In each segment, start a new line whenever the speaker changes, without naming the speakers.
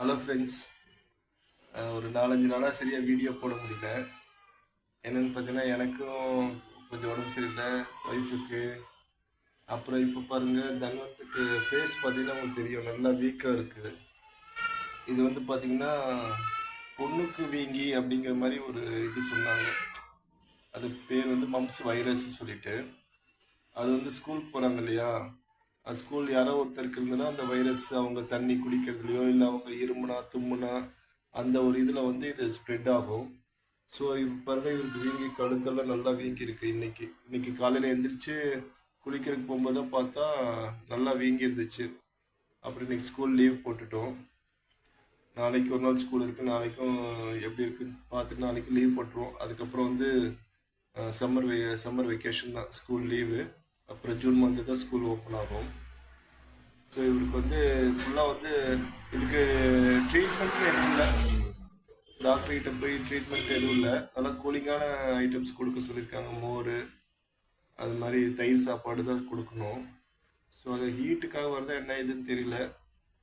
Hello friends ஒரு நாலஞ்சு நாளாக சரியாக வீடியோ போட முடியல. என்னென்னு பார்த்தீங்கன்னா எனக்கும் கொஞ்சம் உடம்பு சரியில்லை. ஒய்ஃபுக்கு அப்புறம் இப்போ பாருங்கள் தன்வத்துக்கு ஃபேஸ் பார்த்தீங்கன்னா உங்களுக்கு தெரியும். நல்லா வீக்காக இருக்குது. இது வந்து பார்த்தீங்கன்னா பொண்ணுக்கு வீங்கி அப்படிங்கிற மாதிரி ஒரு இது சொன்னாங்க. அது பேர் வந்து மம்ஸ் வைரஸ் சொல்லிட்டு. அது வந்து ஸ்கூல் போகிறாங்க இல்லையா? ஸ்கூல் யாரோ ஒருத்தருக்கு இருந்ததுன்னா அந்த வைரஸ் அவங்க தண்ணி குடிக்கிறதுலையோ இல்லை அவங்க இருமுனா தும்முனா அந்த ஒரு இதில் வந்து இது ஸ்ப்ரெட் ஆகும். ஸோ இப்போ பாருங்க இவருக்கு வீங்கி கழுத்தெல்லாம் நல்லா வீங்கி இருக்கு இன்னைக்கு. இன்னைக்கு காலையில் எழுந்திரிச்சு குளிக்கிறதுக்கு போகும்போது தான் பார்த்தா நல்லா வீங்கி இருந்துச்சு அப்புறம் இன்னைக்கு ஸ்கூல் லீவ் போட்டுட்டோம். நாளைக்கு ஒரு நாள் ஸ்கூல் இருக்குது நாளைக்கும் எப்படி இருக்குன்னு பார்த்துட்டு நாளைக்கு லீவ் போட்டுருவோம். அதுக்கப்புறம் வந்து சம்மர் வெ சம்மர் வெக்கேஷன் தான் ஸ்கூல் லீவு அப்புறம் ஜூன் மந்த்து தான் ஸ்கூல் ஓப்பன் ஆகும். ஸோ இவருக்கு வந்து ஃபுல்லாக வந்து இதுக்கு ட்ரீட்மெண்ட் எதுவும் இல்லை. டாக்டர்கிட்ட போய் ட்ரீட்மெண்ட் எதுவும் இல்லை. நல்லா கூலிங்கான ஐட்டம்ஸ் கொடுக்க சொல்லியிருக்காங்க. மோர் அது மாதிரி தயிர் சாப்பாடு தான் கொடுக்கணும். ஸோ அது ஹீட்டுக்காக வருதா என்ன இதுன்னு தெரியல.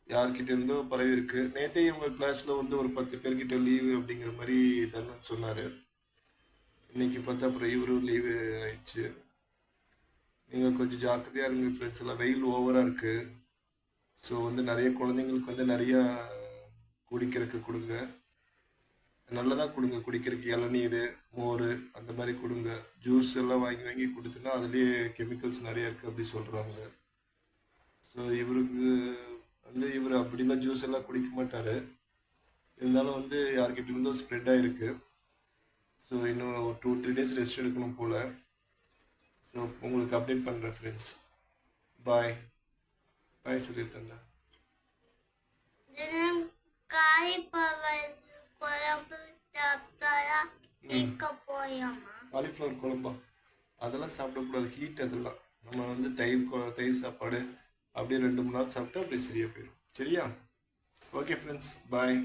யார்கிட்ட இருந்தோ பரவி இருக்கு. நேற்றே இவங்க கிளாஸில் வந்து ஒரு பத்து பேர்கிட்ட லீவு அப்படிங்கிற மாதிரி தன்னு சொன்னார். இன்னைக்கு பார்த்தா அப்புறம் இவரும் லீவு ஆயிடுச்சு. நீங்கள் கொஞ்சம் ஜாக்கிரதையாக இருங்க ஃப்ரெண்ட்ஸ் எல்லாம் வெயில் ஓவராக இருக்குது ஸோ வந்து நிறைய குழந்தைங்களுக்கு வந்து நிறையா குடிக்கிறதுக்கு கொடுங்க. நல்லதாக கொடுங்க. குடிக்கிறதுக்கு இளநீர் மோர் அந்த மாதிரி கொடுங்க. ஜூஸ் எல்லாம் வாங்கி வாங்கி கொடுத்துனா அதுலேயே கெமிக்கல்ஸ் நிறைய இருக்குது அப்படி சொல்கிறாங்க ஸோ இவருக்கு வந்து இவர் அப்படிலாம் ஜூஸ் எல்லாம் குடிக்க மாட்டார். இருந்தாலும் வந்து யார்கிட்ட இருந்தோ ஸ்ப்ரெட் ஆகிருக்கு ஸோ இன்னும் ஒரு டூ த்ரீ டேஸ் ரெஸ்ட் எடுக்கணும் போல். ஸோ உங்களுக்கு அப்டேட் பண்ணுறேன் ஃப்ரெண்ட்ஸ் பாய் பாய் சொல்லியிருந்தேன்
தினம் காலிஃப்ளவர் குழம்பு?
அதெல்லாம் சாப்பிடக்கூடாது. ஹீட் அதெல்லாம். நம்ம வந்து தயிர் தயிர் சாப்பாடு அப்படியே ரெண்டு மூணு நாள் சாப்பிட்டா அப்படியே சரியாக போயிடும். சரியா? Okay friends bye